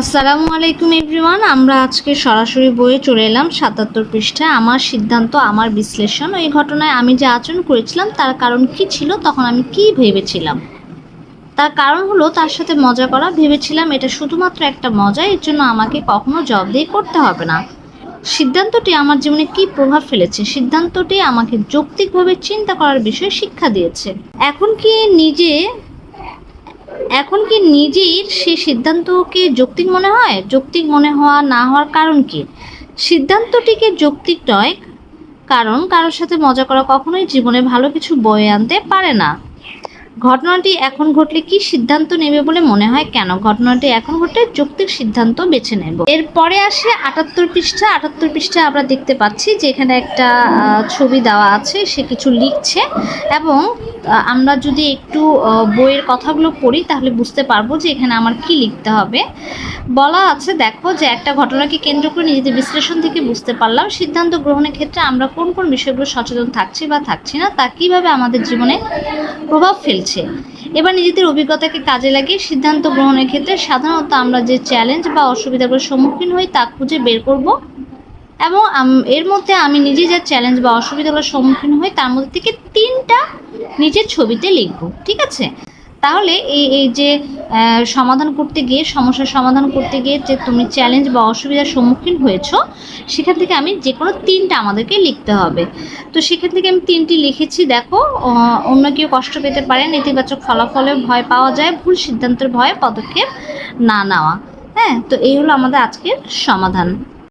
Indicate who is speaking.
Speaker 1: আসসালামু আলাইকুম এভরিওয়ান, আমরা আজকে সরাসরি বইয়ে চলে এলাম সাতাত্তর পৃষ্ঠায় আমার সিদ্ধান্ত, আমার বিশ্লেষণ। ওই ঘটনায় আমি যে আচরণ করেছিলাম, তার কারণ কি ছিল তখন আমি কি ভেবেছিলাম? তার কারণ হলো তার সাথে মজা করা, ভেবেছিলাম এটা শুধুমাত্র একটা মজা, এর জন্য আমাকে কখনো জবাবদিহি করতে হবে না। সিদ্ধান্তটি আমার জীবনে কি প্রভাব ফেলেছে? সিদ্ধান্তটি আমাকে যৌক্তিকভাবে চিন্তা করার বিষয়ে শিক্ষা দিয়েছে। এখন কি নিজে এখন কি নিজের সে সিদ্ধান্তকে যৌক্তিক মনে হয়? যৌক্তিক মনে হওয়া না হওয়ার কারণ কি? সিদ্ধান্তটিকে যৌক্তিক নয়? কারণ কারোর সাথে মজা করা কখনোই জীবনে ভালো কিছু বয়ে আনতে পারে না। ঘটনাটি এখন ঘটলে কি সিদ্ধান্ত নেবে বলে মনে হয়? কেন ঘটনাটি এখন ঘটলে যৌক্তিক সিদ্ধান্ত বেছে নেব? এরপরে আসে আটাত্তর পৃষ্ঠা। আটাত্তর পৃষ্ঠা আমরা দেখতে পাচ্ছি যে এখানে একটা ছবি দেওয়া আছে, সে কিছু লিখছে এবং আমরা যদি একটু বইয়ের কথাগুলো পড়ি তাহলে বুঝতে পারব যে এখানে আমার কি লিখতে হবে। বলা আছে, দেখো যে একটা ঘটনাকে কেন্দ্র করে নিজেদের বিশ্লেষণ থেকে বুঝতে পারলাম। সিদ্ধান্ত গ্রহণের ক্ষেত্রে আমরা কোন কোন বিষয়গুলো সচেতন থাকছি বা থাকছি না, তা কীভাবে আমাদের জীবনে প্রভাব ফেলছে? এবার নিজেদের অভিজ্ঞতাকে কাজে লাগিয়ে সিদ্ধান্ত গ্রহণের ক্ষেত্রে সাধারণত আমরা যে চ্যালেঞ্জ বা অসুবিধাগুলোর সম্মুখীন হই তা খুঁজে বের করব। এবং এর মধ্যে আমি নিজে যা চ্যালেঞ্জ বা অসুবিধাগুলোর সম্মুখীন হই তার মধ্যে থেকে তিনটা নিজের ছবিতে লিখব, ঠিক আছে? তাহলে এই এই যে সমাধান করতে গিয়ে, সমস্যার সমাধান করতে গিয়ে যে তুমি চ্যালেঞ্জ বা অসুবিধার সম্মুখীন হয়েছো, সেখান থেকে আমি যে কোনো তিনটা আমাদেরকে লিখতে হবে। তো সেখান থেকে আমি তিনটি লিখেছি, দেখো অন্য কেউ কষ্ট পেতে পারে, নেতিবাচক ফলাফলে ভয় পাওয়া যায়, ভুল সিদ্ধান্তের ভয়ে পদক্ষেপ না নেওয়া। হ্যাঁ তো এই হলো আমাদের আজকের সমাধান।